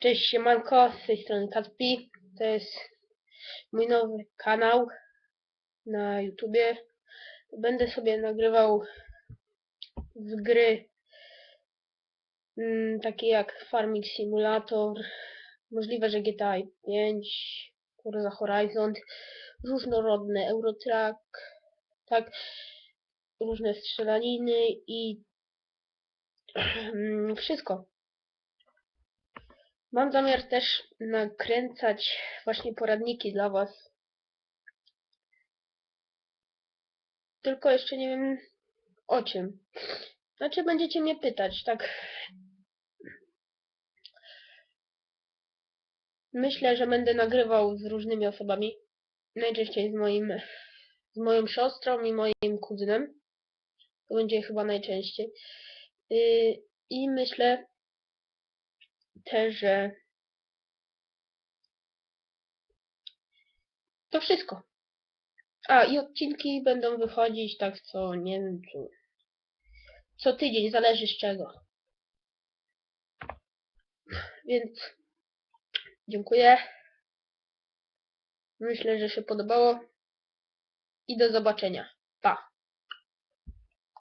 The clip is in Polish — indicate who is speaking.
Speaker 1: Cześć siemanko, z tej strony Kacpi. To jest mój nowy kanał na YouTubie. Będę sobie nagrywał z gry mm, takie jak Farming Simulator, możliwe, że GTA 5, Forza Horizon, różnorodne Eurotrack, tak, różne strzelaniny i wszystko. Mam zamiar też nakręcać właśnie poradniki dla Was. Tylko jeszcze nie wiem o czym. Znaczy będziecie mnie pytać, tak. Myślę, że będę nagrywał z różnymi osobami. Najczęściej z moim, z moją siostrą i moim kuzynem. To będzie chyba najczęściej. Yy, I myślę, też, że to wszystko. A, i odcinki będą wychodzić tak co, nie wiem, co, co tydzień, zależy z czego. Więc dziękuję. Myślę, że się podobało. I do zobaczenia. Pa.